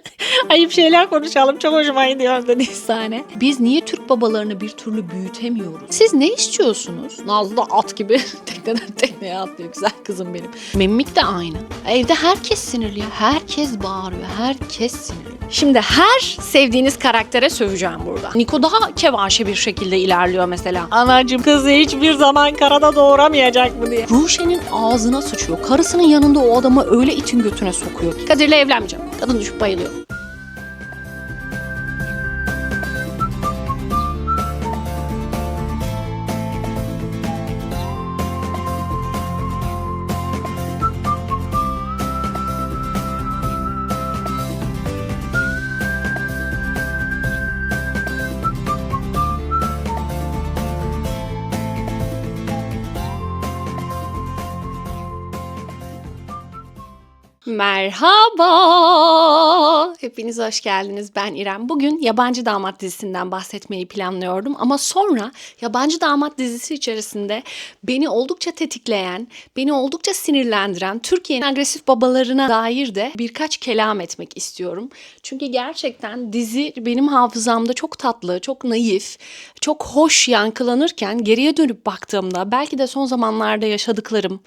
Ayıp şeyler konuşalım. Çok hoşuma gidiyor dedi sahne. Biz niye Türk babalarını bir türlü büyütemiyoruz? Siz ne istiyorsunuz? Nazlı at gibi tekneden tekneye atlıyor. Güzel kızım benim. Memmik de aynı. Evde herkes sinirli. Herkes bağırıyor. Herkes sinirli. Şimdi her sevdiğiniz karaktere söveceğim burada. Niko daha kevaşe bir şekilde ilerliyor mesela. Anacım kızı hiçbir zaman karada doğuramayacak mı diye. Ruşen'in ağzına sıçıyor. Karısının yanında o adamı öyle itin götüne sokuyor. ki. Kadir'le evlenmeyeceğim. Kadın düşüp bayılıyor. Merhaba. Hepiniz hoş geldiniz. Ben İrem. Bugün Yabancı Damat dizisinden bahsetmeyi planlıyordum ama sonra Yabancı Damat dizisi içerisinde beni oldukça tetikleyen, beni oldukça sinirlendiren Türkiye'nin agresif babalarına dair de birkaç kelam etmek istiyorum. Çünkü gerçekten dizi benim hafızamda çok tatlı, çok naif, çok hoş yankılanırken geriye dönüp baktığımda belki de son zamanlarda yaşadıklarım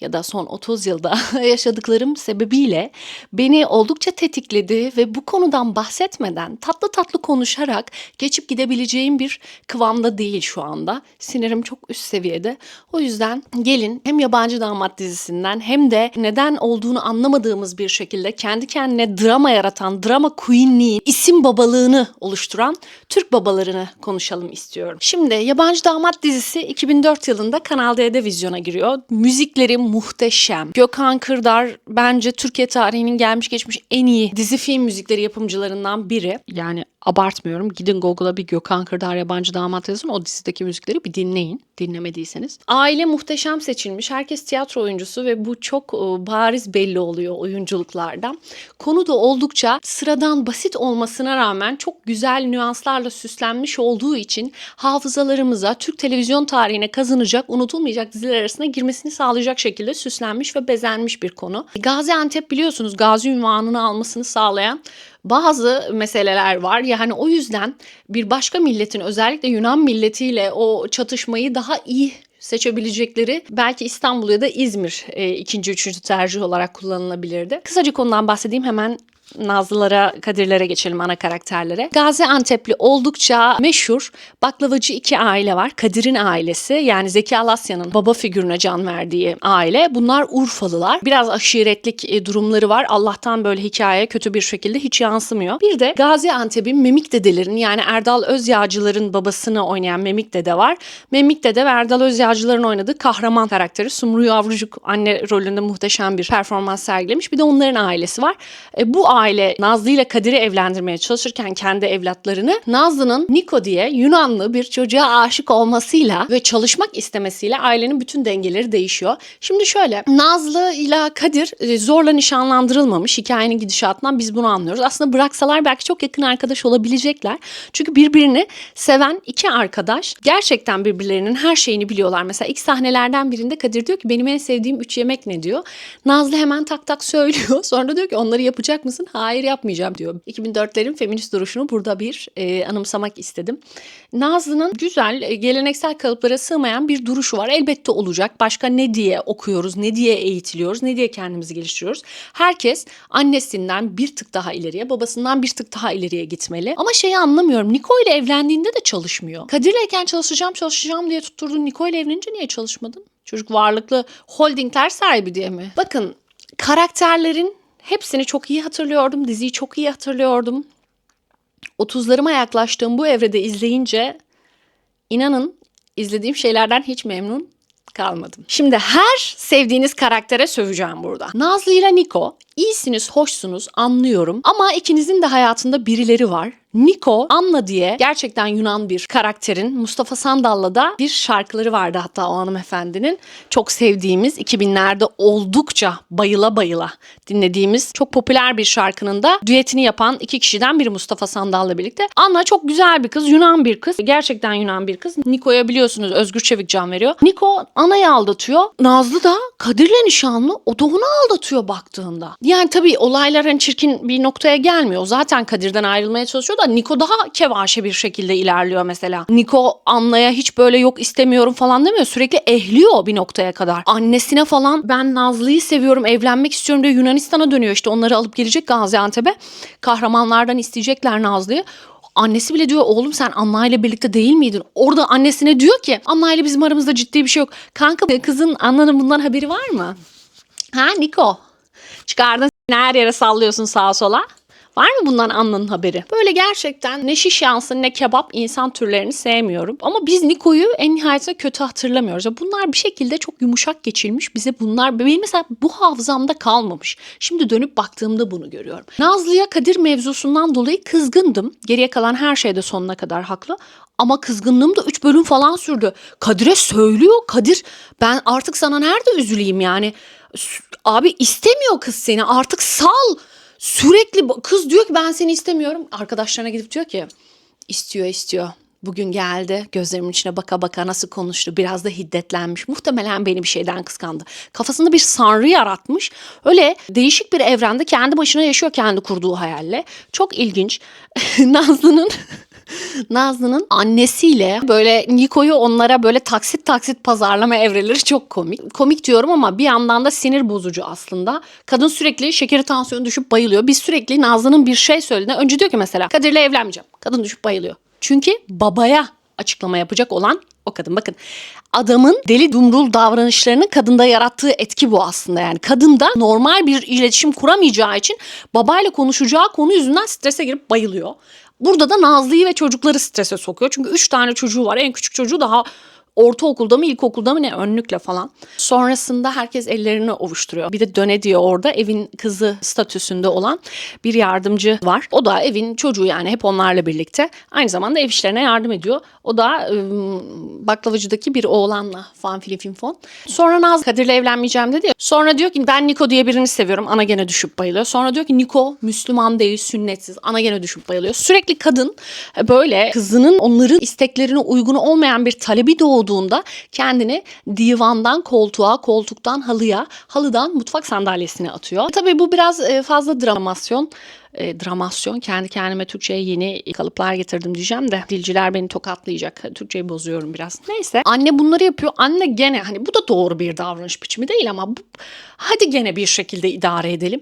ya da son 30 yılda yaşadıklarım sebebiyle beni oldukça tetikledi ve bu konudan bahsetmeden tatlı tatlı konuşarak geçip gidebileceğim bir kıvamda değil şu anda. Sinirim çok üst seviyede. O yüzden gelin hem yabancı damat dizisinden hem de neden olduğunu anlamadığımız bir şekilde kendi kendine drama yaratan, drama queenliğin isim babalığını oluşturan Türk babalarını konuşalım istiyorum. Şimdi Yabancı Damat dizisi 2004 yılında Kanal D'de vizyona giriyor. Müzikleri muhteşem. Gökhan Kırdar bence Türkiye tarihinin gelmiş geçmiş en iyi dizi film müzikleri yapımcılarından biri. Yani abartmıyorum. Gidin Google'a bir Gökhan Kırdar yabancı damat yazın. O dizideki müzikleri bir dinleyin. Dinlemediyseniz. Aile muhteşem seçilmiş. Herkes tiyatro oyuncusu ve bu çok e, bariz belli oluyor oyunculuklardan. Konu da oldukça sıradan basit olmasına rağmen çok güzel nüanslarla süslenmiş olduğu için hafızalarımıza Türk televizyon tarihine kazanacak, unutulmayacak diziler arasına girmesini sağlayacak şekilde süslenmiş ve bezenmiş bir konu. Gaziantep biliyorsunuz Gazi ünvanını almasını sağlayan bazı meseleler var. Yani o yüzden bir başka milletin özellikle Yunan milletiyle o çatışmayı daha iyi seçebilecekleri belki İstanbul ya da İzmir e, ikinci, üçüncü tercih olarak kullanılabilirdi. Kısaca konudan bahsedeyim hemen Nazlılara, Kadirlere geçelim ana karakterlere. Gaziantep'li oldukça meşhur baklavacı iki aile var. Kadir'in ailesi yani Zeki Alasya'nın baba figürüne can verdiği aile. Bunlar Urfalılar. Biraz aşiretlik e, durumları var. Allah'tan böyle hikaye kötü bir şekilde hiç yansımıyor. Bir de Gaziantep'in Memik dedelerin yani Erdal Özyağcılar'ın babasını oynayan Memik dede var. Memik dede ve Erdal Özyağcılar'ın oynadığı kahraman karakteri Sumru Yavrucuk anne rolünde muhteşem bir performans sergilemiş. Bir de onların ailesi var. E, bu aile Nazlı ile Kadir'i evlendirmeye çalışırken kendi evlatlarını Nazlı'nın Niko diye Yunanlı bir çocuğa aşık olmasıyla ve çalışmak istemesiyle ailenin bütün dengeleri değişiyor. Şimdi şöyle Nazlı ile Kadir e, zorla nişanlandırılmamış hikayenin gidişatından biz bunu anlıyoruz. Aslında bıraksalar belki çok yakın arkadaş olabilecekler. Çünkü birbirini seven iki arkadaş gerçekten birbirlerinin her şeyini biliyorlar. Mesela ilk sahnelerden birinde Kadir diyor ki benim en sevdiğim üç yemek ne diyor. Nazlı hemen tak tak söylüyor. Sonra diyor ki onları yapacak mısın? Hayır yapmayacağım diyor. 2004'lerin feminist duruşunu burada bir e, anımsamak istedim. Nazlı'nın güzel, e, geleneksel kalıplara sığmayan bir duruşu var. Elbette olacak. Başka ne diye okuyoruz, ne diye eğitiliyoruz, ne diye kendimizi geliştiriyoruz. Herkes annesinden bir tık daha ileriye, babasından bir tık daha ileriye gitmeli. Ama şeyi anlamıyorum. Niko ile evlendiğinde de çalışmıyor. Kadir'leyken çalışacağım, çalışacağım diye tutturdun. Niko ile evlenince niye çalışmadın? Çocuk varlıklı holdingler sahibi diye mi? Bakın karakterlerin hepsini çok iyi hatırlıyordum. Diziyi çok iyi hatırlıyordum. 30'larıma yaklaştığım bu evrede izleyince inanın izlediğim şeylerden hiç memnun kalmadım. Şimdi her sevdiğiniz karaktere söveceğim burada. Nazlı ile Niko iyisiniz, hoşsunuz, anlıyorum. Ama ikinizin de hayatında birileri var. Niko, Anna diye gerçekten Yunan bir karakterin Mustafa Sandal'la da bir şarkıları vardı hatta o hanımefendinin. Çok sevdiğimiz 2000'lerde oldukça bayıla bayıla dinlediğimiz çok popüler bir şarkının da düetini yapan iki kişiden biri Mustafa Sandal'la birlikte. Anna çok güzel bir kız, Yunan bir kız. Gerçekten Yunan bir kız. Niko'ya biliyorsunuz Özgür Çevik can veriyor. Niko Ana'yı aldatıyor. Nazlı da Kadir'le nişanlı. O da onu aldatıyor baktığında. Yani tabii olaylar hani çirkin bir noktaya gelmiyor. Zaten Kadir'den ayrılmaya çalışıyor da Niko daha kevaşe bir şekilde ilerliyor mesela. Niko Anna'ya hiç böyle yok istemiyorum falan demiyor. Sürekli ehliyor bir noktaya kadar. Annesine falan ben Nazlı'yı seviyorum, evlenmek istiyorum diye Yunanistan'a dönüyor. İşte onları alıp gelecek Gaziantep'e. Kahramanlardan isteyecekler Nazlı'yı. Annesi bile diyor oğlum sen Anna ile birlikte değil miydin? Orada annesine diyor ki Anna ile bizim aramızda ciddi bir şey yok. Kanka kızın Anna'nın bundan haberi var mı? Ha Niko? Çıkardın her yere sallıyorsun sağa sola. Var mı bundan Anna'nın haberi? Böyle gerçekten ne şiş yansın ne kebap insan türlerini sevmiyorum. Ama biz Niko'yu en nihayetinde kötü hatırlamıyoruz. Bunlar bir şekilde çok yumuşak geçilmiş. Bize bunlar benim mesela bu hafızamda kalmamış. Şimdi dönüp baktığımda bunu görüyorum. Nazlı'ya Kadir mevzusundan dolayı kızgındım. Geriye kalan her şeyde sonuna kadar haklı. Ama kızgınlığım da 3 bölüm falan sürdü. Kadir'e söylüyor. Kadir ben artık sana nerede üzüleyim yani. Abi istemiyor kız seni artık sal. Sürekli kız diyor ki ben seni istemiyorum. Arkadaşlarına gidip diyor ki istiyor istiyor. Bugün geldi gözlerimin içine baka baka nasıl konuştu biraz da hiddetlenmiş. Muhtemelen beni bir şeyden kıskandı. Kafasında bir sanrı yaratmış. Öyle değişik bir evrende kendi başına yaşıyor kendi kurduğu hayalle. Çok ilginç. Nazlı'nın Nazlı'nın annesiyle böyle Niko'yu onlara böyle taksit taksit pazarlama evreleri çok komik. Komik diyorum ama bir yandan da sinir bozucu aslında. Kadın sürekli şekeri tansiyonu düşüp bayılıyor. Biz sürekli Nazlı'nın bir şey söylediğinde önce diyor ki mesela Kadir'le evlenmeyeceğim. Kadın düşüp bayılıyor. Çünkü babaya açıklama yapacak olan o kadın. Bakın adamın deli dumrul davranışlarının kadında yarattığı etki bu aslında. Yani kadında normal bir iletişim kuramayacağı için babayla konuşacağı konu yüzünden strese girip bayılıyor. Burada da Nazlı'yı ve çocukları strese sokuyor. Çünkü üç tane çocuğu var. En küçük çocuğu daha ortaokulda mı ilkokulda mı ne önlükle falan. Sonrasında herkes ellerini ovuşturuyor. Bir de döne diyor orada evin kızı statüsünde olan bir yardımcı var. O da evin çocuğu yani hep onlarla birlikte. Aynı zamanda ev işlerine yardım ediyor. O da ım, baklavacıdaki bir oğlanla falan filan fin fon. Sonra Naz Kadir'le evlenmeyeceğim dedi. Sonra diyor ki ben Niko diye birini seviyorum. Ana gene düşüp bayılıyor. Sonra diyor ki Niko Müslüman değil, sünnetsiz. Ana gene düşüp bayılıyor. Sürekli kadın e, böyle kızının onların isteklerine uygun olmayan bir talebi doğduğunda kendini divandan koltuğa, koltuktan halıya, halıdan mutfak sandalyesine atıyor. Tabii bu biraz e, fazla dramasyon e, dramasyon. Kendi kendime Türkçe'ye yeni kalıplar getirdim diyeceğim de dilciler beni tokatlayacak. Türkçeyi bozuyorum biraz. Neyse. Anne bunları yapıyor. Anne gene hani bu da doğru bir davranış biçimi değil ama bu, hadi gene bir şekilde idare edelim.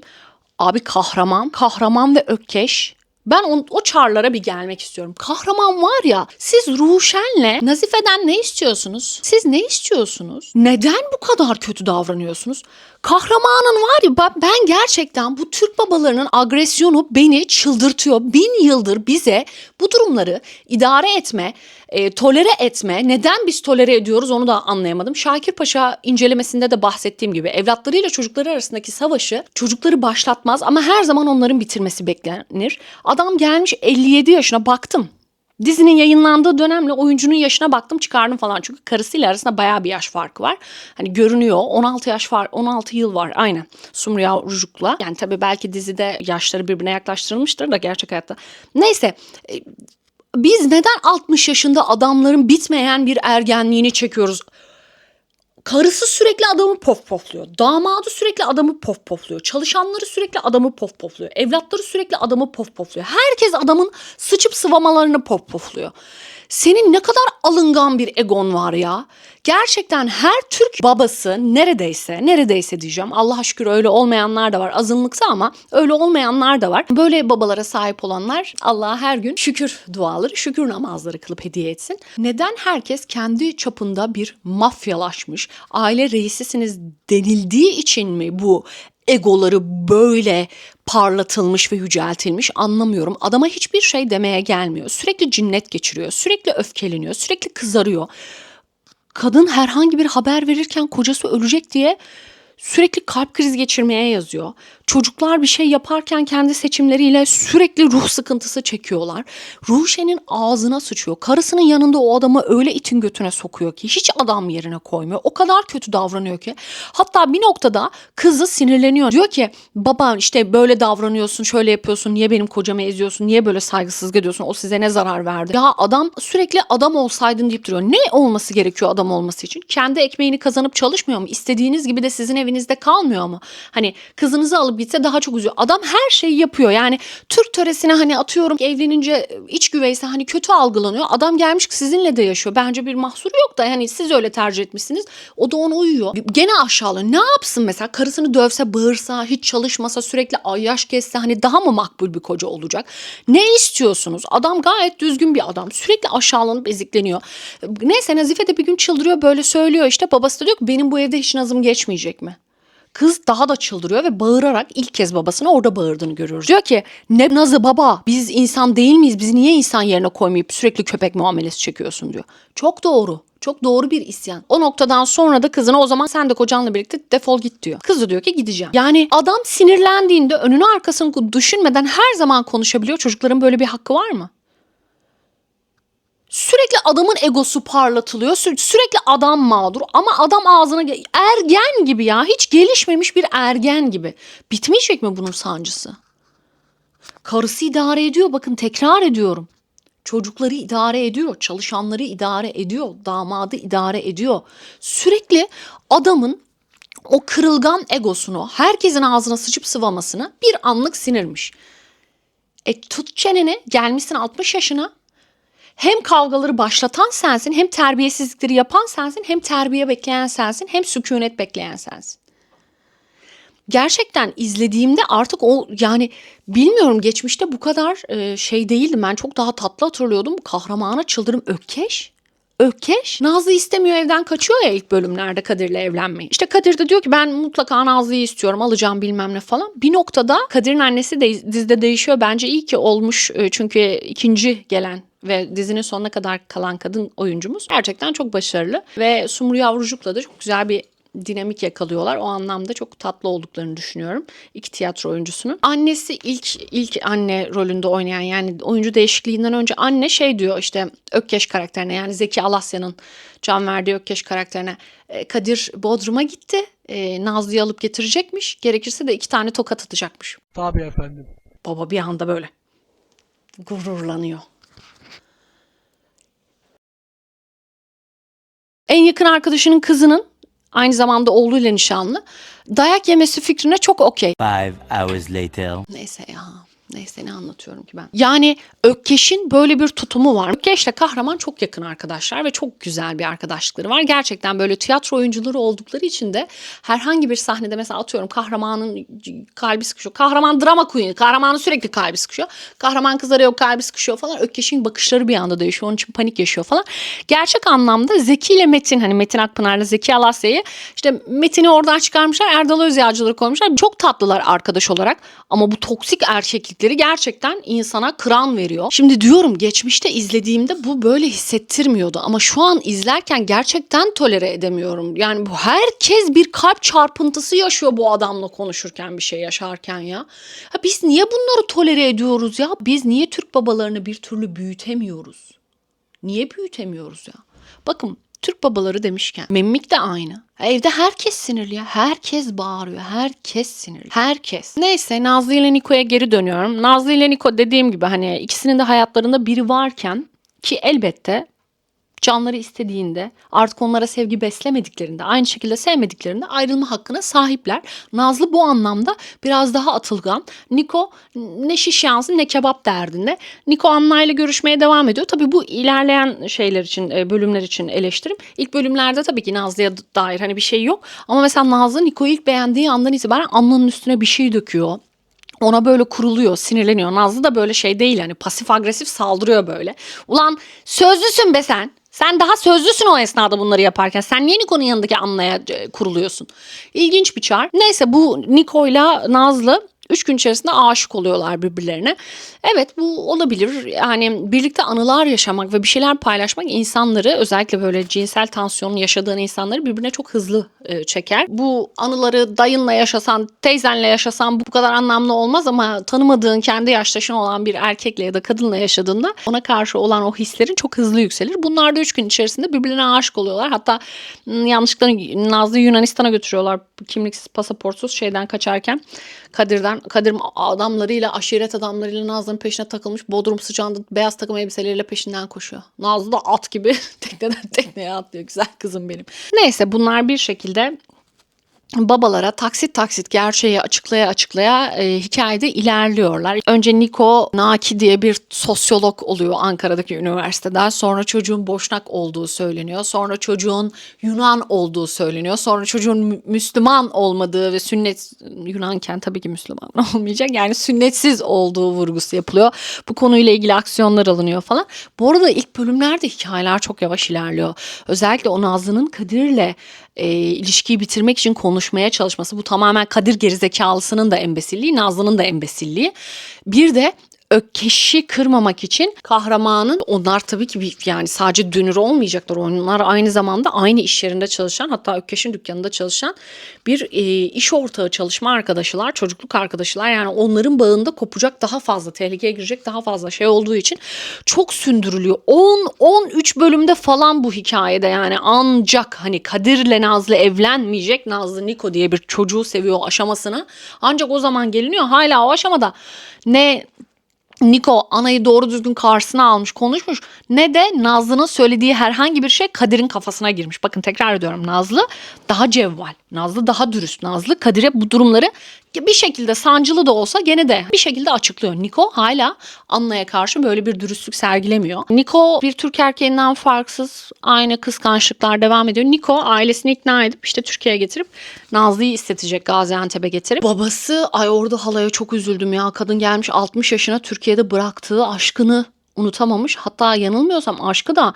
Abi kahraman, kahraman ve ökkeş ben on, o çarlara bir gelmek istiyorum. Kahraman var ya siz Ruşen'le Nazife'den ne istiyorsunuz? Siz ne istiyorsunuz? Neden bu kadar kötü davranıyorsunuz? Kahramanın var ya ben- gerçekten bu Türk babalarının agresyonu beni çıldırtıyor. Bin yıldır bize bu durumları idare etme, e, tolere etme. Neden biz tolere ediyoruz onu da anlayamadım. Şakir Paşa incelemesinde de bahsettiğim gibi evlatlarıyla çocukları arasındaki savaşı çocukları başlatmaz ama her zaman onların bitirmesi beklenir. Adam gelmiş 57 yaşına baktım. Dizinin yayınlandığı dönemle oyuncunun yaşına baktım çıkardım falan. Çünkü karısıyla arasında bayağı bir yaş farkı var. Hani görünüyor 16 yaş var 16 yıl var aynen Sumruya Rujuk'la. Yani tabii belki dizide yaşları birbirine yaklaştırılmıştır da gerçek hayatta. Neyse e, biz neden 60 yaşında adamların bitmeyen bir ergenliğini çekiyoruz? Karısı sürekli adamı pof pofluyor. Damadı sürekli adamı pof pofluyor. Çalışanları sürekli adamı pof pofluyor. Evlatları sürekli adamı pof pofluyor. Herkes adamın sıçıp sıvamalarını pof pofluyor. Senin ne kadar alıngan bir egon var ya. Gerçekten her Türk babası neredeyse, neredeyse diyeceğim. Allah'a şükür öyle olmayanlar da var. Azınlıksa ama öyle olmayanlar da var. Böyle babalara sahip olanlar Allah'a her gün şükür duaları, şükür namazları kılıp hediye etsin. Neden herkes kendi çapında bir mafyalaşmış, aile reisisiniz denildiği için mi bu egoları böyle parlatılmış ve yüceltilmiş anlamıyorum. Adama hiçbir şey demeye gelmiyor. Sürekli cinnet geçiriyor, sürekli öfkeleniyor, sürekli kızarıyor. Kadın herhangi bir haber verirken kocası ölecek diye sürekli kalp krizi geçirmeye yazıyor. Çocuklar bir şey yaparken kendi seçimleriyle sürekli ruh sıkıntısı çekiyorlar. Ruşen'in ağzına sıçıyor. Karısının yanında o adamı öyle itin götüne sokuyor ki hiç adam yerine koymuyor. O kadar kötü davranıyor ki. Hatta bir noktada kızı sinirleniyor. Diyor ki baba işte böyle davranıyorsun, şöyle yapıyorsun, niye benim kocamı eziyorsun, niye böyle saygısızlık ediyorsun, o size ne zarar verdi? Ya adam sürekli adam olsaydın deyip duruyor. Ne olması gerekiyor adam olması için? Kendi ekmeğini kazanıp çalışmıyor mu? İstediğiniz gibi de sizin evinizde kalmıyor mu? Hani kızınızı alıp gitse daha çok üzüyor. Adam her şeyi yapıyor. Yani Türk töresine hani atıyorum evlenince iç güveyse hani kötü algılanıyor. Adam gelmiş ki sizinle de yaşıyor. Bence bir mahsur yok da hani siz öyle tercih etmişsiniz. O da ona uyuyor. Gene aşağılıyor. Ne yapsın mesela? Karısını dövse, bağırsa, hiç çalışmasa, sürekli ayyaş kesse hani daha mı makbul bir koca olacak? Ne istiyorsunuz? Adam gayet düzgün bir adam. Sürekli aşağılanıp ezikleniyor. Neyse Nazife de bir gün çıldırıyor böyle söylüyor işte. Babası da diyor ki benim bu evde hiç nazım geçmeyecek mi? Kız daha da çıldırıyor ve bağırarak ilk kez babasına orada bağırdığını görüyoruz. Diyor ki ne nazı baba biz insan değil miyiz? Biz niye insan yerine koymayıp sürekli köpek muamelesi çekiyorsun diyor. Çok doğru. Çok doğru bir isyan. O noktadan sonra da kızına o zaman sen de kocanla birlikte defol git diyor. Kız da diyor ki gideceğim. Yani adam sinirlendiğinde önünü arkasını düşünmeden her zaman konuşabiliyor. Çocukların böyle bir hakkı var mı? Sürekli adamın egosu parlatılıyor. Sü- sürekli adam mağdur ama adam ağzına ge- ergen gibi ya. Hiç gelişmemiş bir ergen gibi. Bitmeyecek mi bunun sancısı? Karısı idare ediyor. Bakın tekrar ediyorum. Çocukları idare ediyor, çalışanları idare ediyor, damadı idare ediyor. Sürekli adamın o kırılgan egosunu, herkesin ağzına sıçıp sıvamasını bir anlık sinirmiş. E tut çeneni, gelmişsin 60 yaşına. Hem kavgaları başlatan sensin, hem terbiyesizlikleri yapan sensin, hem terbiye bekleyen sensin, hem sükunet bekleyen sensin. Gerçekten izlediğimde artık o yani bilmiyorum geçmişte bu kadar e, şey değildim. Ben çok daha tatlı hatırlıyordum. Kahramana çıldırım Ökkeş. Ökkeş. Nazlı istemiyor evden kaçıyor ya ilk bölümlerde Kadir'le evlenmeyi. İşte Kadir de diyor ki ben mutlaka Nazlı'yı istiyorum alacağım bilmem ne falan. Bir noktada Kadir'in annesi de dizide değişiyor. Bence iyi ki olmuş E, çünkü ikinci gelen ve dizinin sonuna kadar kalan kadın oyuncumuz gerçekten çok başarılı. Ve Sumru Yavrucuk'la da çok güzel bir dinamik yakalıyorlar. O anlamda çok tatlı olduklarını düşünüyorum iki tiyatro oyuncusunun. Annesi ilk ilk anne rolünde oynayan yani oyuncu değişikliğinden önce anne şey diyor işte Ökkeş karakterine yani Zeki Alasya'nın can verdiği Ökkeş karakterine "E, Kadir Bodrum'a gitti. E, Nazlı'yı alıp getirecekmiş. Gerekirse de iki tane tokat atacakmış. Tabii efendim. Baba bir anda böyle gururlanıyor. En yakın arkadaşının kızının aynı zamanda oğluyla nişanlı dayak yemesi fikrine çok okey. Five hours later. Neyse ya. Neyse ne anlatıyorum ki ben. Yani Ökkeş'in böyle bir tutumu var. Ökkeş'le kahraman çok yakın arkadaşlar ve çok güzel bir arkadaşlıkları var. Gerçekten böyle tiyatro oyuncuları oldukları için de herhangi bir sahnede mesela atıyorum kahramanın kalbi sıkışıyor. Kahraman drama queen. Kahramanın sürekli kalbi sıkışıyor. Kahraman kızarıyor kalbi sıkışıyor falan. Ökkeş'in bakışları bir anda değişiyor. Onun için panik yaşıyor falan. Gerçek anlamda Zeki ile Metin hani Metin Akpınar'la Zeki Alasya'yı işte Metin'i oradan çıkarmışlar. Erdal Özyağcıları koymuşlar. Çok tatlılar arkadaş olarak. Ama bu toksik erkeklikleri gerçekten insana kıran veriyor. Şimdi diyorum geçmişte izlediğimde bu böyle hissettirmiyordu. Ama şu an izlerken gerçekten tolere edemiyorum. Yani bu herkes bir kalp çarpıntısı yaşıyor bu adamla konuşurken bir şey yaşarken ya. Ha biz niye bunları tolere ediyoruz ya? Biz niye Türk babalarını bir türlü büyütemiyoruz? Niye büyütemiyoruz ya? Bakın Türk babaları demişken Memmik de aynı. Evde herkes sinirli ya. Herkes bağırıyor. Herkes sinirli. Herkes. Neyse Nazlı ile Niko'ya geri dönüyorum. Nazlı ile Niko dediğim gibi hani ikisinin de hayatlarında biri varken ki elbette canları istediğinde artık onlara sevgi beslemediklerinde aynı şekilde sevmediklerinde ayrılma hakkına sahipler. Nazlı bu anlamda biraz daha atılgan. Niko ne şiş yansın ne kebap derdinde. Niko Anna ile görüşmeye devam ediyor. Tabii bu ilerleyen şeyler için e, bölümler için eleştirim. İlk bölümlerde tabii ki Nazlı'ya dair hani bir şey yok. Ama mesela Nazlı Niko'yu ilk beğendiği andan itibaren Anna'nın üstüne bir şey döküyor ona böyle kuruluyor, sinirleniyor. Nazlı da böyle şey değil hani pasif agresif saldırıyor böyle. Ulan sözlüsün be sen. Sen daha sözlüsün o esnada bunları yaparken. Sen niye Niko'nun yanındaki Anna'ya e, kuruluyorsun? İlginç bir çar. Neyse bu Niko'yla Nazlı 3 gün içerisinde aşık oluyorlar birbirlerine. Evet bu olabilir. Yani birlikte anılar yaşamak ve bir şeyler paylaşmak insanları özellikle böyle cinsel tansiyonun yaşadığın insanları birbirine çok hızlı e, çeker. Bu anıları dayınla yaşasan, teyzenle yaşasan bu kadar anlamlı olmaz ama tanımadığın kendi yaştaşın olan bir erkekle ya da kadınla yaşadığında ona karşı olan o hislerin çok hızlı yükselir. Bunlar da 3 gün içerisinde birbirine aşık oluyorlar. Hatta yanlışlıkla Nazlı Yunanistan'a götürüyorlar kimliksiz pasaportsuz şeyden kaçarken. Kadir'den Kadir adamlarıyla aşiret adamlarıyla Nazlı'nın peşine takılmış Bodrum sıcağında beyaz takım elbiseleriyle peşinden koşuyor. Nazlı da at gibi tekneden tekneye atlıyor güzel kızım benim. Neyse bunlar bir şekilde babalara taksit taksit gerçeği açıklaya açıklaya e, hikayede ilerliyorlar. Önce Niko Naki diye bir sosyolog oluyor Ankara'daki üniversiteden. Sonra çocuğun Boşnak olduğu söyleniyor. Sonra çocuğun Yunan olduğu söyleniyor. Sonra çocuğun Mü- Müslüman olmadığı ve sünnet Yunanken tabii ki Müslüman olmayacak. Yani sünnetsiz olduğu vurgusu yapılıyor. Bu konuyla ilgili aksiyonlar alınıyor falan. Bu arada ilk bölümlerde hikayeler çok yavaş ilerliyor. Özellikle o Nazlı'nın Kadir'le e, ilişkiyi bitirmek için konuşmaya çalışması. Bu tamamen Kadir gerizekalısının da embesilliği, Nazlı'nın da embesilliği. Bir de Ökkeş'i kırmamak için kahramanın onlar tabii ki yani sadece dünür olmayacaklar. Onlar aynı zamanda aynı iş yerinde çalışan hatta Ökkeş'in dükkanında çalışan bir e, iş ortağı çalışma arkadaşılar, çocukluk arkadaşılar. Yani onların bağında kopacak daha fazla, tehlikeye girecek daha fazla şey olduğu için çok sündürülüyor. 10 13 bölümde falan bu hikayede yani ancak hani Kadir'le Nazlı evlenmeyecek. Nazlı Niko diye bir çocuğu seviyor aşamasına. Ancak o zaman geliniyor. Hala o aşamada ne Niko anayı doğru düzgün karşısına almış konuşmuş ne de Nazlı'nın söylediği herhangi bir şey Kadir'in kafasına girmiş. Bakın tekrar ediyorum Nazlı daha cevval, Nazlı daha dürüst, Nazlı Kadir'e bu durumları bir şekilde sancılı da olsa gene de bir şekilde açıklıyor. Niko hala Anna'ya karşı böyle bir dürüstlük sergilemiyor. Niko bir Türk erkeğinden farksız aynı kıskançlıklar devam ediyor. Niko ailesini ikna edip işte Türkiye'ye getirip Nazlı'yı istetecek Gaziantep'e getirip. Babası ay orada halaya çok üzüldüm ya. Kadın gelmiş 60 yaşına Türkiye'de bıraktığı aşkını unutamamış. Hatta yanılmıyorsam aşkı da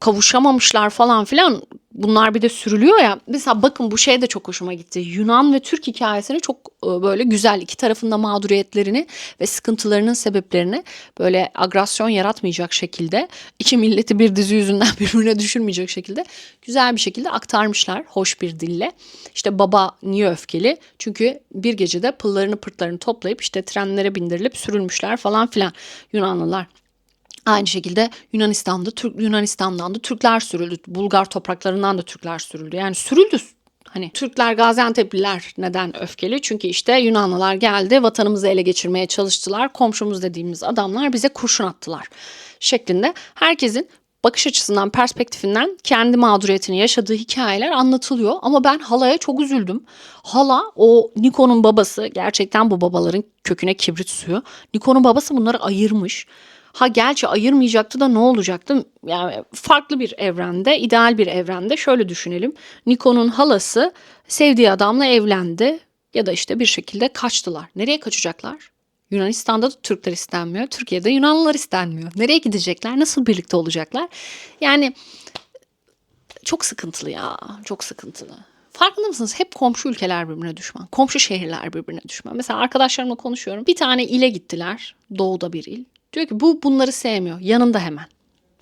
kavuşamamışlar falan filan. Bunlar bir de sürülüyor ya. Mesela bakın bu şey de çok hoşuma gitti. Yunan ve Türk hikayesini çok e, böyle güzel iki tarafında mağduriyetlerini ve sıkıntılarının sebeplerini böyle agresyon yaratmayacak şekilde iki milleti bir dizi yüzünden birbirine düşürmeyecek şekilde güzel bir şekilde aktarmışlar hoş bir dille. İşte baba niye öfkeli? Çünkü bir gecede pıllarını pırtlarını toplayıp işte trenlere bindirilip sürülmüşler falan filan Yunanlılar. Aynı şekilde Yunanistan'da Türk Yunanistan'dan da Türkler sürüldü. Bulgar topraklarından da Türkler sürüldü. Yani sürüldü. Hani Türkler Gaziantep'liler neden öfkeli? Çünkü işte Yunanlılar geldi, vatanımızı ele geçirmeye çalıştılar. Komşumuz dediğimiz adamlar bize kurşun attılar şeklinde herkesin bakış açısından, perspektifinden kendi mağduriyetini yaşadığı hikayeler anlatılıyor. Ama ben halaya çok üzüldüm. Hala o Niko'nun babası gerçekten bu babaların köküne kibrit suyu. Niko'nun babası bunları ayırmış. Ha gerçi ayırmayacaktı da ne olacaktı? Yani farklı bir evrende, ideal bir evrende şöyle düşünelim. Niko'nun halası sevdiği adamla evlendi ya da işte bir şekilde kaçtılar. Nereye kaçacaklar? Yunanistan'da da Türkler istenmiyor. Türkiye'de Yunanlılar istenmiyor. Nereye gidecekler? Nasıl birlikte olacaklar? Yani çok sıkıntılı ya. Çok sıkıntılı. Farkında mısınız? Hep komşu ülkeler birbirine düşman. Komşu şehirler birbirine düşman. Mesela arkadaşlarımla konuşuyorum. Bir tane ile gittiler. Doğuda bir il. Diyor ki bu bunları sevmiyor. Yanında hemen.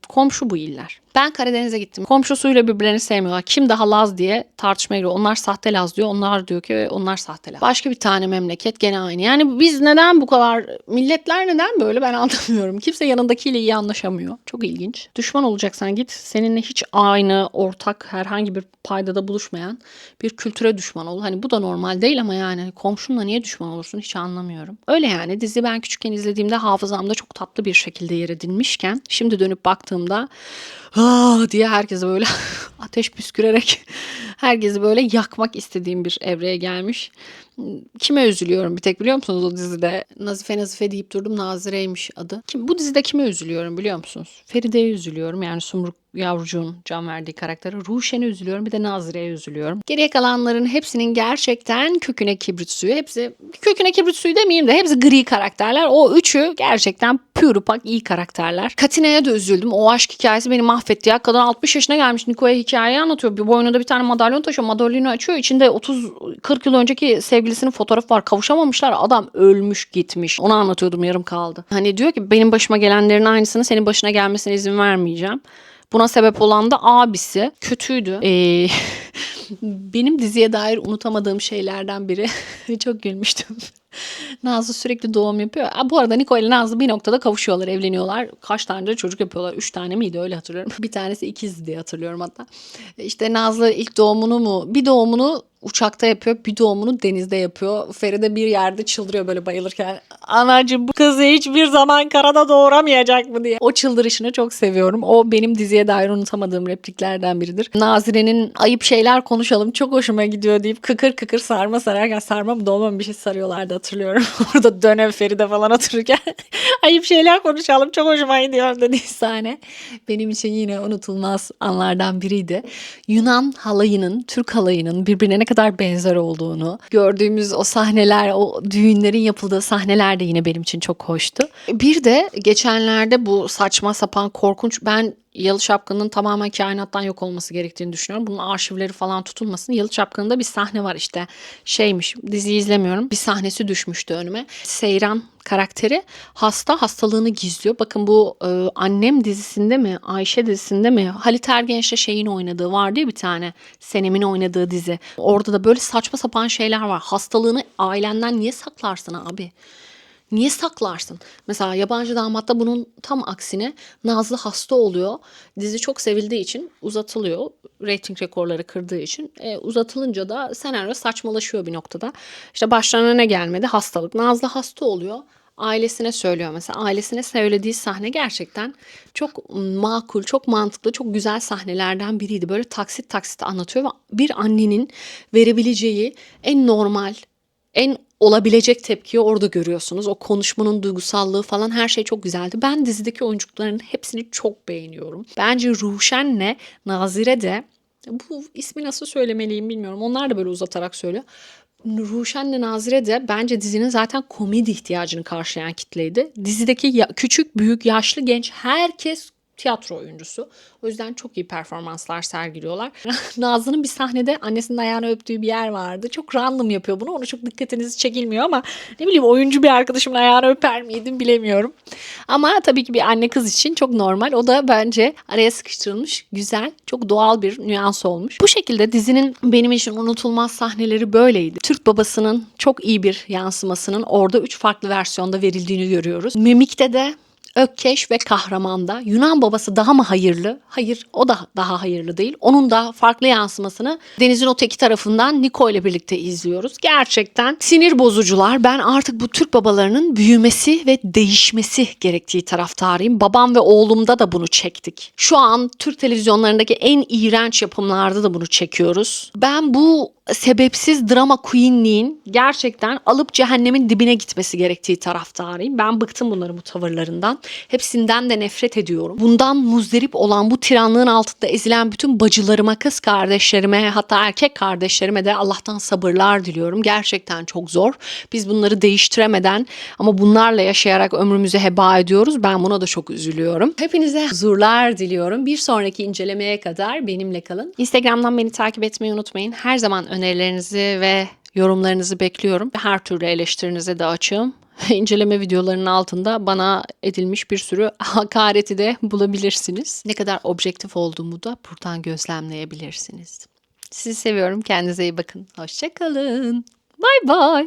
Komşu bu iller. Ben Karadeniz'e gittim. Komşusuyla birbirlerini sevmiyorlar. Kim daha Laz diye tartışmaya giriyor. Onlar sahte Laz diyor. Onlar diyor ki onlar sahte Laz. Başka bir tane memleket gene aynı. Yani biz neden bu kadar milletler neden böyle ben anlamıyorum. Kimse yanındakiyle iyi anlaşamıyor. Çok ilginç. Düşman olacaksan git seninle hiç aynı ortak herhangi bir paydada buluşmayan bir kültüre düşman ol. Hani bu da normal değil ama yani komşunla niye düşman olursun hiç anlamıyorum. Öyle yani dizi ben küçükken izlediğimde hafızamda çok tatlı bir şekilde yer edinmişken şimdi dönüp baktığımda! Diye herkese böyle ateş püskürerek herkesi böyle yakmak istediğim bir evreye gelmiş. Kime üzülüyorum bir tek biliyor musunuz o dizide? Nazife Nazife deyip durdum Nazire'ymiş adı. Kim, bu dizide kime üzülüyorum biliyor musunuz? Feride'ye üzülüyorum yani Sumruk yavrucuğun can verdiği karaktere. Ruşen'e üzülüyorum bir de Nazire'ye üzülüyorum. Geriye kalanların hepsinin gerçekten köküne kibrit suyu. Hepsi köküne kibrit suyu demeyeyim de hepsi gri karakterler. O üçü gerçekten pür pak iyi karakterler. Katine'ye de üzüldüm. O aşk hikayesi beni mahvetti ya. Kadın 60 yaşına gelmiş. Niko'ya hikayeyi anlatıyor. Bir boynunda bir tane madalyon taşıyor. Madalyonu açıyor. İçinde 30-40 yıl önceki sevgilisinin fotoğrafı var. Kavuşamamışlar. Adam ölmüş gitmiş. Onu anlatıyordum yarım kaldı. Hani diyor ki benim başıma gelenlerin aynısını senin başına gelmesine izin vermeyeceğim. Buna sebep olan da abisi. Kötüydü. Ee, benim diziye dair unutamadığım şeylerden biri. Çok gülmüştüm. Nazlı sürekli doğum yapıyor. Aa, bu arada Niko ile Nazlı bir noktada kavuşuyorlar, evleniyorlar. Kaç tane de çocuk yapıyorlar? Üç tane miydi öyle hatırlıyorum. Bir tanesi ikiz diye hatırlıyorum hatta. İşte Nazlı ilk doğumunu mu? Bir doğumunu uçakta yapıyor, bir doğumunu denizde yapıyor. Feride bir yerde çıldırıyor böyle bayılırken. Anacığım bu kızı hiçbir zaman karada doğuramayacak mı diye. O çıldırışını çok seviyorum. O benim diziye dair unutamadığım repliklerden biridir. Nazire'nin ayıp şeyler konuşalım çok hoşuma gidiyor deyip kıkır kıkır sarma sararken sarma mı dolma mı bir şey sarıyorlardı hatırlıyorum. Orada dönem Feride falan otururken ayıp şeyler konuşalım çok hoşuma gidiyor dediği sahne. Benim için yine unutulmaz anlardan biriydi. Yunan halayının, Türk halayının birbirine ne kadar benzer olduğunu gördüğümüz o sahneler, o düğünlerin yapıldığı sahneler de yine benim için çok hoştu. Bir de geçenlerde bu saçma sapan korkunç ben Yalı Çapkın'ın tamamen kainattan yok olması gerektiğini düşünüyorum. Bunun arşivleri falan tutulmasın. Yalı Çapkın'da bir sahne var işte. Şeymiş diziyi izlemiyorum. Bir sahnesi düşmüştü önüme. Seyran karakteri hasta hastalığını gizliyor. Bakın bu e, Annem dizisinde mi Ayşe dizisinde mi Halit Ergenç'le şeyin oynadığı var diye bir tane Senem'in oynadığı dizi. Orada da böyle saçma sapan şeyler var. Hastalığını ailenden niye saklarsın abi? Niye saklarsın? Mesela yabancı damatta bunun tam aksine Nazlı hasta oluyor. Dizi çok sevildiği için uzatılıyor. Rating rekorları kırdığı için. E, uzatılınca da senaryo saçmalaşıyor bir noktada. İşte başlarına ne gelmedi? Hastalık. Nazlı hasta oluyor. Ailesine söylüyor mesela. Ailesine söylediği sahne gerçekten çok makul, çok mantıklı, çok güzel sahnelerden biriydi. Böyle taksit taksit anlatıyor ve bir annenin verebileceği en normal, en olabilecek tepkiyi orada görüyorsunuz. O konuşmanın duygusallığı falan her şey çok güzeldi. Ben dizideki oyunculukların hepsini çok beğeniyorum. Bence Ruşen'le Nazire de bu ismi nasıl söylemeliyim bilmiyorum. Onlar da böyle uzatarak söylüyor. Ruşen'le Nazire de bence dizinin zaten komedi ihtiyacını karşılayan kitleydi. Dizideki küçük, büyük, yaşlı, genç herkes tiyatro oyuncusu. O yüzden çok iyi performanslar sergiliyorlar. Nazlı'nın bir sahnede annesinin ayağını öptüğü bir yer vardı. Çok random yapıyor bunu. Ona çok dikkatiniz çekilmiyor ama ne bileyim oyuncu bir arkadaşımın ayağını öper miydim bilemiyorum. Ama tabii ki bir anne kız için çok normal. O da bence araya sıkıştırılmış güzel, çok doğal bir nüans olmuş. Bu şekilde dizinin benim için unutulmaz sahneleri böyleydi. Türk babasının çok iyi bir yansımasının orada üç farklı versiyonda verildiğini görüyoruz. Mimik'te de Ökkeş ve Kahraman'da Yunan babası daha mı hayırlı? Hayır o da daha hayırlı değil. Onun da farklı yansımasını denizin öteki tarafından Niko ile birlikte izliyoruz. Gerçekten sinir bozucular. Ben artık bu Türk babalarının büyümesi ve değişmesi gerektiği taraftarıyım. Babam ve oğlumda da bunu çektik. Şu an Türk televizyonlarındaki en iğrenç yapımlarda da bunu çekiyoruz. Ben bu sebepsiz drama queenliğin gerçekten alıp cehennemin dibine gitmesi gerektiği taraftarıyım. Ben bıktım bunların bu tavırlarından. Hepsinden de nefret ediyorum. Bundan muzdarip olan bu tiranlığın altında ezilen bütün bacılarıma, kız kardeşlerime hatta erkek kardeşlerime de Allah'tan sabırlar diliyorum. Gerçekten çok zor. Biz bunları değiştiremeden ama bunlarla yaşayarak ömrümüzü heba ediyoruz. Ben buna da çok üzülüyorum. Hepinize huzurlar diliyorum. Bir sonraki incelemeye kadar benimle kalın. Instagram'dan beni takip etmeyi unutmayın. Her zaman önerilerinizi ve yorumlarınızı bekliyorum. Her türlü eleştirinize de açığım. İnceleme videolarının altında bana edilmiş bir sürü hakareti de bulabilirsiniz. Ne kadar objektif olduğumu da buradan gözlemleyebilirsiniz. Sizi seviyorum. Kendinize iyi bakın. Hoşçakalın. Bye bye.